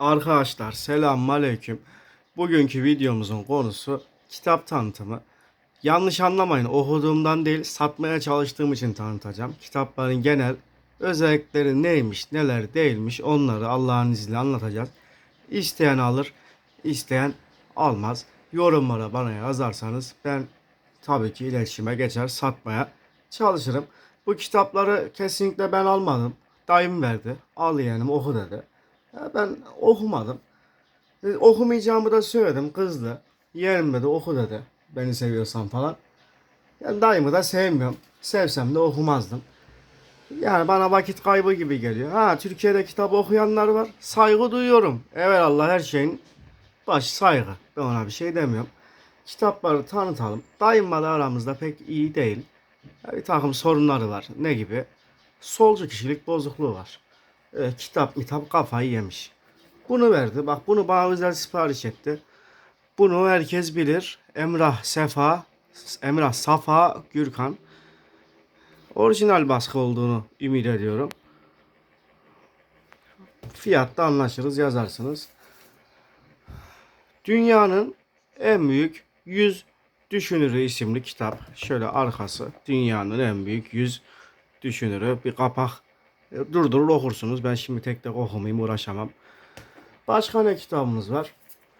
Arkadaşlar selamun aleyküm. Bugünkü videomuzun konusu kitap tanıtımı. Yanlış anlamayın okuduğumdan değil satmaya çalıştığım için tanıtacağım. Kitapların genel özellikleri neymiş neler değilmiş onları Allah'ın izniyle anlatacağız. İsteyen alır isteyen almaz. Yorumlara bana yazarsanız ben tabii ki iletişime geçer satmaya çalışırım. Bu kitapları kesinlikle ben almadım. Dayım verdi. Al yeğenim oku dedi. Ya ben okumadım. E, Okumayacağımı da söyledim. Kızdı. Yeğenim dedi oku dedi. Beni seviyorsan falan. Yani dayımı da sevmiyorum. Sevsem de okumazdım. Yani bana vakit kaybı gibi geliyor. Ha Türkiye'de kitap okuyanlar var. Saygı duyuyorum. Evet Allah her şeyin başı saygı. Ben ona bir şey demiyorum. Kitapları tanıtalım. Dayımla da aramızda pek iyi değil. Ya Bir takım sorunları var. Ne gibi? Solcu kişilik bozukluğu var. E, kitap mitap kafayı yemiş. Bunu verdi. Bak bunu bana özel sipariş etti. Bunu herkes bilir. Emrah Sefa, Emrah Safa Gürkan. Orijinal baskı olduğunu ümit ediyorum. Fiyatta anlaşırız yazarsınız. Dünyanın en büyük 100 düşünürü isimli kitap. Şöyle arkası dünyanın en büyük 100 düşünürü bir kapak durdurur okursunuz. Ben şimdi tek tek okumayayım uğraşamam. Başka ne kitabımız var?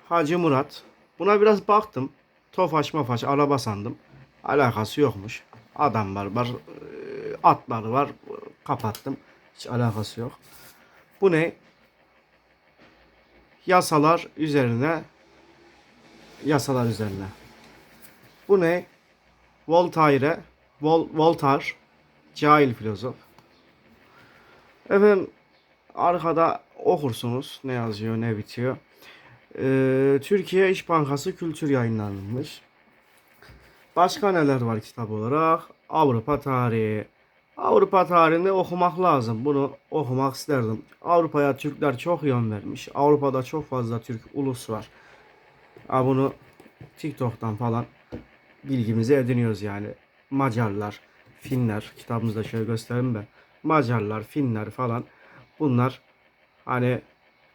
Hacı Murat. Buna biraz baktım. Tofaş mafaş araba sandım. Alakası yokmuş. Adamlar var. e, Atları var. Kapattım. Hiç alakası yok. Bu ne? Yasalar üzerine yasalar üzerine. Bu ne? Voltaire, Vol, Voltaire, cahil filozof. Efendim arkada okursunuz ne yazıyor ne bitiyor. Ee, Türkiye İş Bankası Kültür yayınlanmış. Başka neler var kitap olarak? Avrupa tarihi. Avrupa tarihini okumak lazım. Bunu okumak isterdim. Avrupa'ya Türkler çok yön vermiş. Avrupa'da çok fazla Türk ulus var. Ha bunu TikTok'tan falan bilgimizi ediniyoruz yani. Macarlar, Finler, kitabımızda şöyle göstereyim de. Macarlar, Finler falan bunlar hani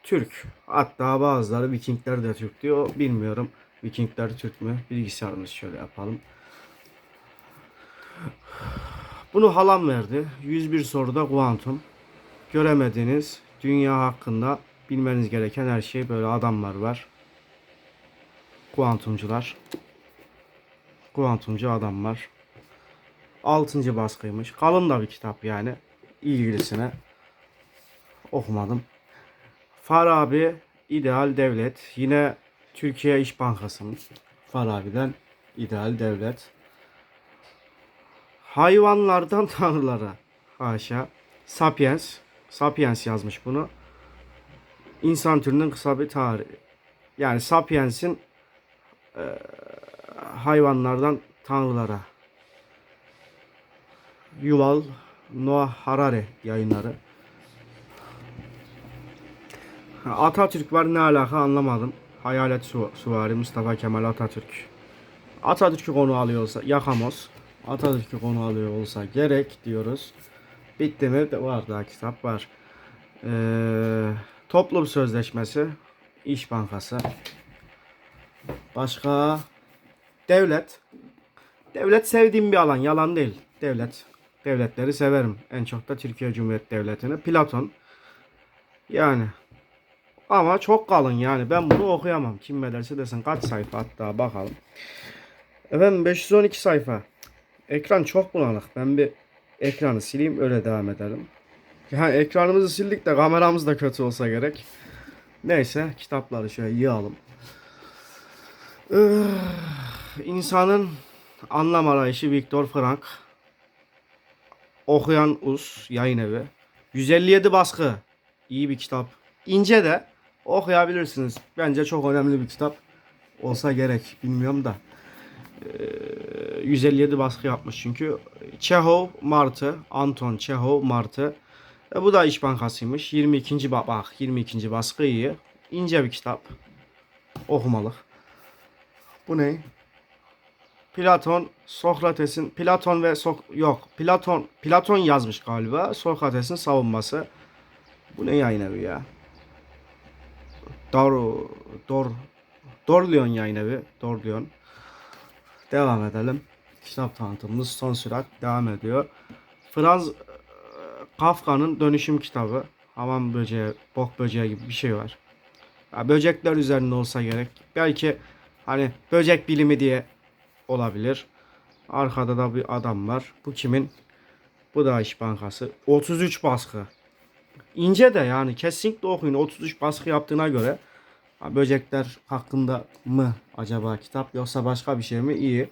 Türk. Hatta bazıları Vikingler de Türk diyor. Bilmiyorum. Vikingler Türk mü? Bilgisayarımızı şöyle yapalım. Bunu halam verdi. 101 soruda kuantum. Göremediğiniz dünya hakkında bilmeniz gereken her şey böyle adamlar var. Kuantumcular. Kuantumcu adamlar. 6. baskıymış. Kalın da bir kitap yani. İlgilisine. Okumadım. Farabi İdeal Devlet. Yine Türkiye İş Bankası'nın Farabi'den İdeal Devlet. Hayvanlardan tanrılara. Haşa. Sapiens. Sapiens yazmış bunu. İnsan türünün kısa bir tarihi. Yani Sapiens'in eee, hayvanlardan tanrılara. Yuval Noah Harari yayınları. Atatürk var ne alaka anlamadım. Hayalet su Suvari Mustafa Kemal Atatürk. Atatürk'ü konu alıyor olsa yakamoz. Atatürk'ü konu alıyor olsa gerek diyoruz. Bitti mi? Var daha kitap var. Ee, toplum sözleşmesi. İş Bankası. Başka devlet. Devlet sevdiğim bir alan. Yalan değil. Devlet. Devletleri severim. En çok da Türkiye Cumhuriyeti Devleti'ni. Platon. Yani ama çok kalın yani. Ben bunu okuyamam. Kim ne derse desin kaç sayfa hatta bakalım. Efendim 512 sayfa. Ekran çok bulanık. Ben bir ekranı sileyim öyle devam edelim. Yani ekranımızı sildik de kameramız da kötü olsa gerek. Neyse kitapları şöyle yığalım. Üh, İnsanın anlam arayışı Viktor Frank. Okuyan Us yayın evi. 157 baskı. İyi bir kitap. İnce de okuyabilirsiniz. Bence çok önemli bir kitap. Olsa gerek. Bilmiyorum da. Ee, 157 baskı yapmış çünkü. Çehov Martı. Anton Çehov Martı. E, bu da İş Bankası'ymış. 22. ba- bak 22. baskı iyi. İnce bir kitap. Okumalık. Bu ne? Platon, Sokrates'in Platon ve Sok yok Platon Platon yazmış galiba. Sokrates'in savunması. Bu ne yayın evi ya? Dor, Dor, Dorleon yayın evi. Dorleon. Devam edelim. Kitap tanıtımımız son sürat devam ediyor. Franz e, Kafka'nın dönüşüm kitabı. Hamam böceği, bok böceği gibi bir şey var. Ya böcekler üzerinde olsa gerek. Belki hani böcek bilimi diye olabilir. Arkada da bir adam var. Bu kimin? Bu da İş Bankası. 33 baskı. İnce de yani kesinlikle okuyun. 33 baskı yaptığına göre böcekler hakkında mı acaba kitap yoksa başka bir şey mi? İyi.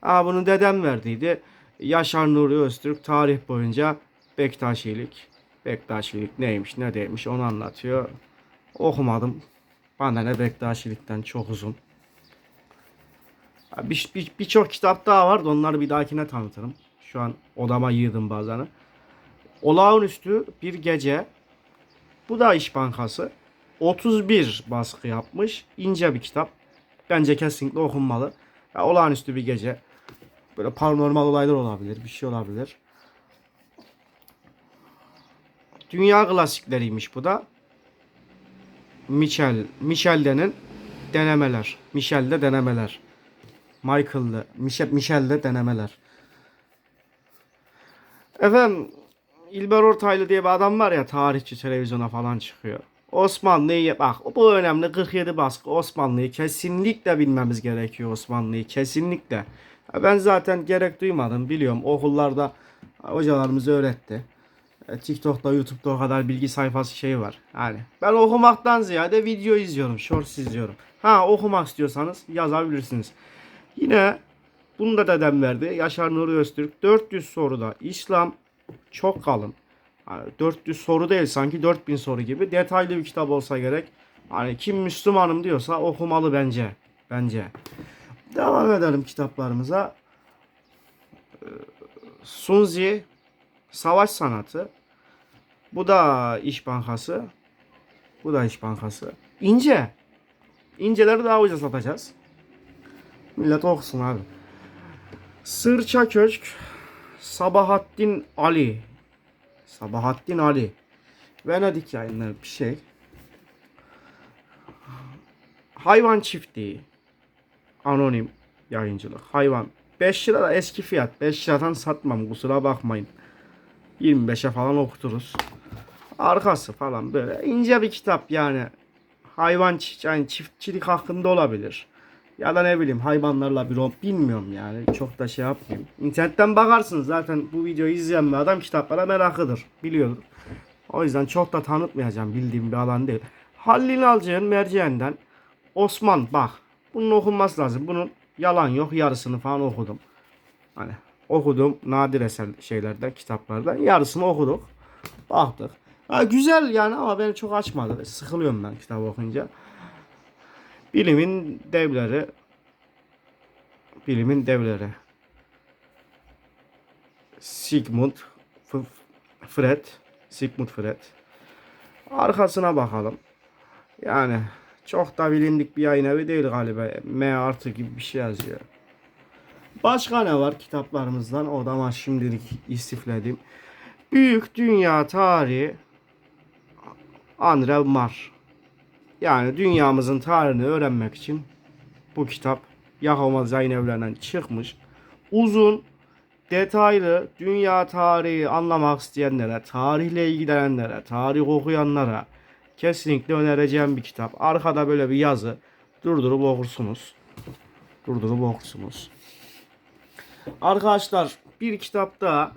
Ha, bunu dedem verdiydi. Yaşar Nuri Öztürk tarih boyunca Bektaşilik. Bektaşilik neymiş ne değilmiş onu anlatıyor. Okumadım. Bana ne Bektaşilikten çok uzun. Ha, Bir, bir, birçok kitap daha var da onları bir dahakine tanıtırım. Şu an odama yığdım bazılarını. Olağanüstü bir gece. Bu da İş Bankası. 31 baskı yapmış. İnce bir kitap. Bence kesinlikle okunmalı. Ya, olağanüstü bir gece. Böyle paranormal olaylar olabilir. Bir şey olabilir. Dünya klasikleriymiş bu da. Michel, Michel'de'nin denemeler. Michel'de denemeler. Michael'de, Michel, Michel'de denemeler. Efendim İlber Ortaylı diye bir adam var ya tarihçi televizyona falan çıkıyor. Osmanlı'yı bak bu önemli 47 baskı Osmanlı'yı kesinlikle bilmemiz gerekiyor Osmanlı'yı kesinlikle. Ben zaten gerek duymadım biliyorum okullarda hocalarımız öğretti. E, TikTok'ta YouTube'da o kadar bilgi sayfası şey var. Yani ben okumaktan ziyade video izliyorum, shorts izliyorum. Ha okumak istiyorsanız yazabilirsiniz. Yine bunu da dedem verdi. Yaşar Nuri Öztürk 400 soruda İslam çok kalın. Yani 400 soru değil sanki 4000 soru gibi detaylı bir kitap olsa gerek. Hani kim Müslümanım diyorsa okumalı bence. Bence. Devam edelim kitaplarımıza. Ee, Sunzi Savaş Sanatı. Bu da İş Bankası. Bu da İş Bankası. İnce. İnceleri daha ucuz satacağız. Millet okusun abi. Sırça Köşk Sabahattin Ali Sabahattin Ali Venedik yayınları bir şey. Hayvan çiftliği Anonim yayıncılık. Hayvan 5 lira da eski fiyat. 5 liradan satmam kusura bakmayın. 25'e falan okuturuz. Arkası falan böyle ince bir kitap yani. Hayvan yani çiftçilik hakkında olabilir. Ya da ne bileyim hayvanlarla bir rom bilmiyorum yani. Çok da şey yapmayayım. İnternetten bakarsınız zaten bu videoyu izleyen bir adam kitaplara meraklıdır. Biliyordur. O yüzden çok da tanıtmayacağım bildiğim bir alan değil. Halil Alcı'nın Merceğinden Osman bak. Bunun okunması lazım. Bunun yalan yok yarısını falan okudum. Hani okudum nadir eser şeylerden kitaplardan yarısını okuduk. Baktık. Ha, güzel yani ama beni çok açmadı. Sıkılıyorum ben kitap okuyunca. Bilimin devleri. Bilimin devleri. Sigmund Fred. Sigmund Fred. Arkasına bakalım. Yani çok da bilindik bir yayın evi değil galiba. M artı gibi bir şey yazıyor. Başka ne var kitaplarımızdan? O da ama şimdilik istifledim. Büyük Dünya Tarihi. Andre Mar yani dünyamızın tarihini öğrenmek için bu kitap Yakovmaz yayın evlerinden çıkmış. Uzun, detaylı dünya tarihi anlamak isteyenlere, tarihle ilgilenenlere, tarih okuyanlara kesinlikle önereceğim bir kitap. Arkada böyle bir yazı. Durdurup okursunuz. Durdurup okursunuz. Arkadaşlar bir kitap daha.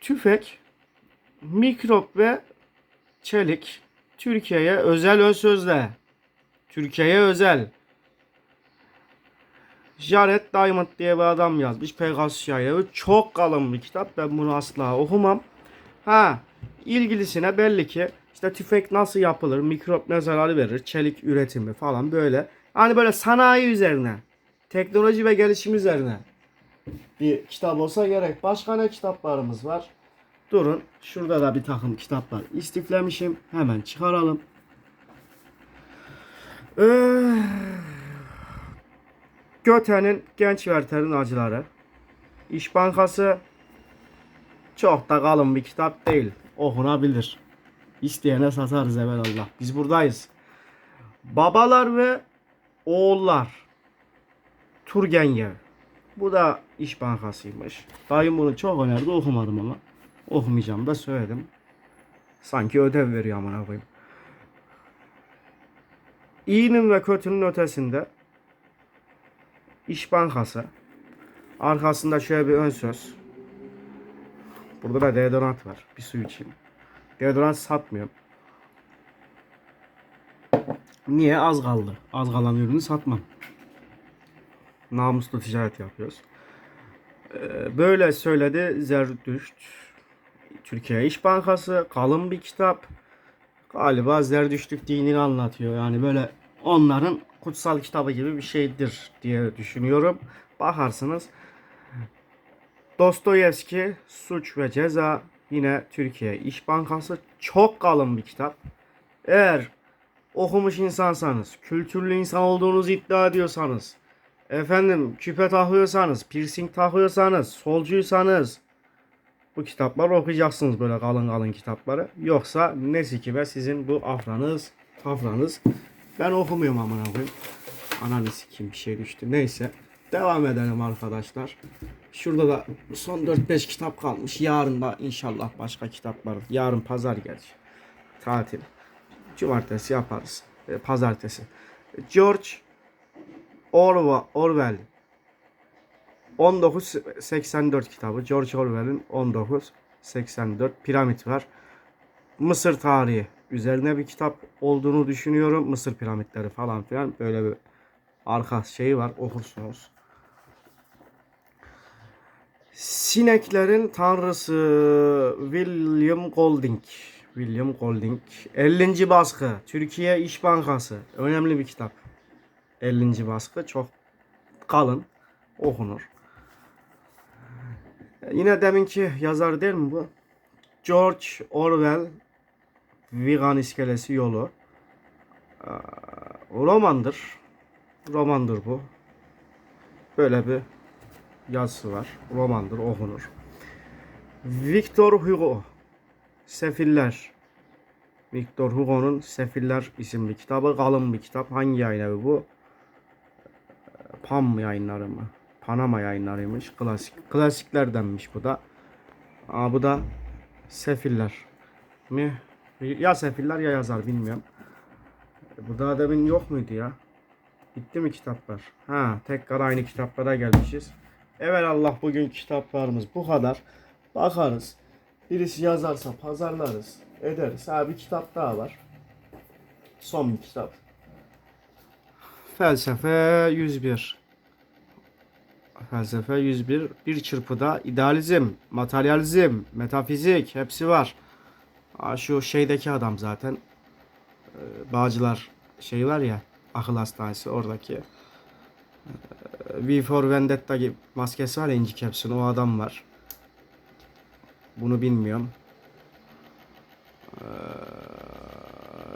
Tüfek, mikrop ve çelik Türkiye'ye özel ön sözle. Türkiye'ye özel. Jared Diamond diye bir adam yazmış. Pegasus yayını. Çok kalın bir kitap. Ben bunu asla okumam. Ha, ilgilisine belli ki işte tüfek nasıl yapılır, mikrop ne zararı verir, çelik üretimi falan böyle. Hani böyle sanayi üzerine, teknoloji ve gelişim üzerine bir kitap olsa gerek. Başka ne kitaplarımız var? Durun. Şurada da bir takım kitaplar istiflemişim. Hemen çıkaralım. Ee, Göte'nin Genç Werther'in Acıları. İş Bankası çok da kalın bir kitap değil. Okunabilir. İsteyene satarız evvelallah. Biz buradayız. Babalar ve Oğullar Turgenev. Bu da İş Bankası'ymış. Dayım bunu çok önerdi okumadım ama. Okumayacağım da söyledim. Sanki ödev veriyor amına koyayım. İyinin ve kötünün ötesinde İş Bankası. Arkasında şöyle bir ön söz. Burada da deodorant var. Bir su içeyim. Deodorant satmıyorum. Niye? Az kaldı. Az kalan ürünü satmam. Namuslu ticaret yapıyoruz. Ee, Böyle söyledi Zerdüşt. Türkiye İş Bankası kalın bir kitap. Galiba Zerdüştlük dinini anlatıyor. Yani böyle onların kutsal kitabı gibi bir şeydir diye düşünüyorum. Bakarsınız. Dostoyevski Suç ve Ceza yine Türkiye İş Bankası çok kalın bir kitap. Eğer okumuş insansanız, kültürlü insan olduğunuzu iddia ediyorsanız, efendim küpe takıyorsanız, piercing takıyorsanız, solcuysanız bu kitapları okuyacaksınız böyle kalın kalın kitapları. Yoksa ne sikibe sizin bu afranız, tafranız. Ben okumuyorum amına koyayım. Ananı sikeyim bir şey düştü. Neyse. Devam edelim arkadaşlar. Şurada da son 4-5 kitap kalmış. Yarın da inşallah başka kitaplar. Yarın pazar gerçi. Tatil. Cumartesi yaparız. E, pazartesi. George Orwell 1984 kitabı. George Orwell'in 1984 piramit var. Mısır tarihi üzerine bir kitap olduğunu düşünüyorum. Mısır piramitleri falan filan böyle bir arka şeyi var okursunuz. Sineklerin tanrısı William Golding. William Golding. 50. baskı. Türkiye İş Bankası. Önemli bir kitap. 50. baskı. Çok kalın. Okunur. Yine deminki yazar değil mi bu? George Orwell Vegan iskelesi yolu. Romandır. Romandır bu. Böyle bir yazısı var. Romandır, okunur. Victor Hugo. Sefiller. Victor Hugo'nun Sefiller isimli kitabı. Kalın bir kitap. Hangi yayın evi bu? Pam yayınları mı? Panama yayınlarıymış. Klasik. Klasiklerdenmiş bu da. Aa, bu da Sefiller mi? Ya Sefiller ya yazar bilmiyorum. Bu da demin yok muydu ya? Bitti mi kitaplar? Ha, tekrar aynı kitaplara gelmişiz. Evet Allah bugün kitaplarımız bu kadar. Bakarız. Birisi yazarsa pazarlarız. Ederiz. Ha bir kitap daha var. Son bir kitap. Felsefe 101. Felsefe 101. Bir çırpıda idealizm, materyalizm, metafizik hepsi var. Aa, şu şeydeki adam zaten. Ee, Bağcılar şey var ya akıl hastanesi oradaki. Ee, V for Vendetta gibi maskesi var ya inci caps'ın o adam var. Bunu bilmiyorum.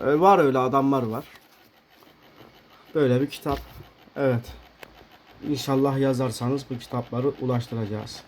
Ee, var öyle adamlar var. Böyle bir kitap. Evet. İnşallah yazarsanız bu kitapları ulaştıracağız.